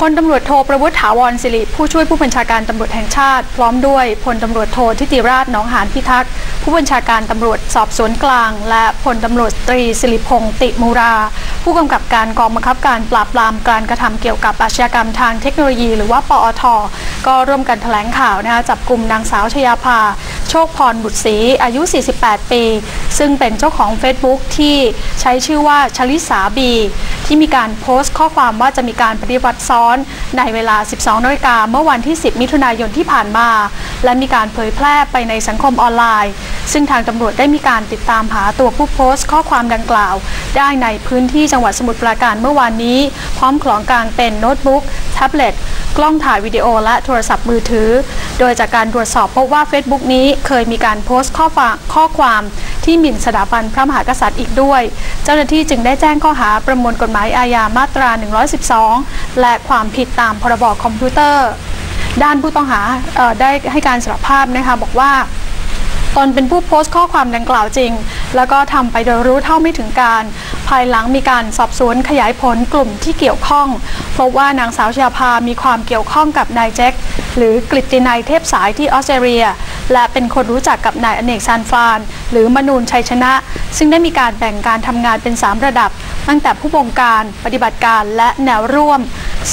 พลตำรวจโทประวุฒิถาวรศิริ ผู้ช่วยผู้บัญชาการตำรวจแห่งชาติ พร้อมด้วยพลตำรวจโททิติราชหนองหานพิทักษ์ผู้บัญชาการตำรวจสอบสวนกลาง และพลตำรวจตรีสิริพงษ์ติมูรา ผู้กำกับการกองบังคับการปราบปรามการกระทำเกี่ยวกับอาชญากรรมทางเทคโนโลยี หรือว่าปอท ก็ร่วมกันแถลงข่าวนะคะจับกลุ่มนางสาวชยาภา คพรบุตรศรีอายุ 48 ปี ซึ่งเป็นเจ้าของ Facebook ที่ใช้ชื่อว่าชลิสาบี ที่มีการโพสต์ข้อความว่าจะมีการปฏิบัติซ้อนในเวลา 12นาฬิกาเมื่อวันที่ 10 มิถุนายนที่ผ่านมา และมีการเผยแพร่ไปในสังคมออนไลน์ ซึ่งทางตำรวจได้มีการติดตามหาตัวผู้โพสต์ข้อความดังกล่าว ได้ในพื้นที่จังหวัดสมุทรปราการเมื่อวานนี้ พร้อมของกลางเป็นโน้ตบุ๊กแท็บเล็ต กล้องถ่ายวิดีโอและโทรศัพท์มือถือ โดยจากการตรวจสอบพบว่า Facebook นี้เคยมีการโพสต์ข้อความข้อความที่หมิ่นสถาบันพระมหากษัตริย์อีกด้วย เจ้าหน้าที่จึงได้แจ้งข้อหาประมวลกฎหมายอาญามาตรา 112 และความผิดตามพรบคอมพิวเตอร์ ด้านผู้ต้องหาได้ให้การสารภาพนะคะบอกว่า ตนเป็นผู้โพสต์ข้อความดังกล่าวจริง แล้วก็ทำไปโดยรู้เท่าไม่ถึงการ ภายหลังมีการสอบสวนขยายผลกลุ่มที่เกี่ยวข้อง พบว่านางสาวชยาภามีความเกี่ยวข้องกับนายแจ็คหรือกฤตินัยเทพสายที่ออสเตรเลีย และเป็นคนรู้จักกับนายอเนกซานฟาน หรือมนูนชัยชนะ ซึ่งได้มีการแบ่งการทำงานเป็น 3 ระดับ ตั้งแต่ผู้บงการ ปฏิบัติการและแนวร่วม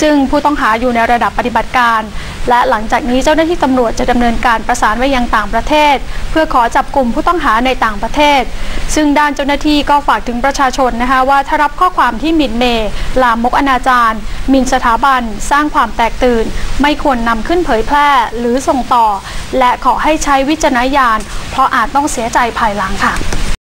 ซึ่งผู้ต้องหาอยู่ในระดับปฏิบัติการ และหลังจากนี้เจ้าหน้าที่ตำรวจจะดำเนินการประสานไปยังต่างประเทศ เพื่อขอจับกลุ่มผู้ต้องหาในต่างประเทศ ซึ่งด้านเจ้าหน้าที่ก็ฝากถึงประชาชนนะคะว่าถ้ารับข้อความที่หมิ่นเมย์ลามกอนาจารหมิ่นสถาบัน สร้างความแตกตื่น ไม่ควรนำขึ้นเผยแพร่หรือส่งต่อ และขอให้ใช้วิจารณญาณเพราะอาจต้องเสียใจภายหลังค่ะ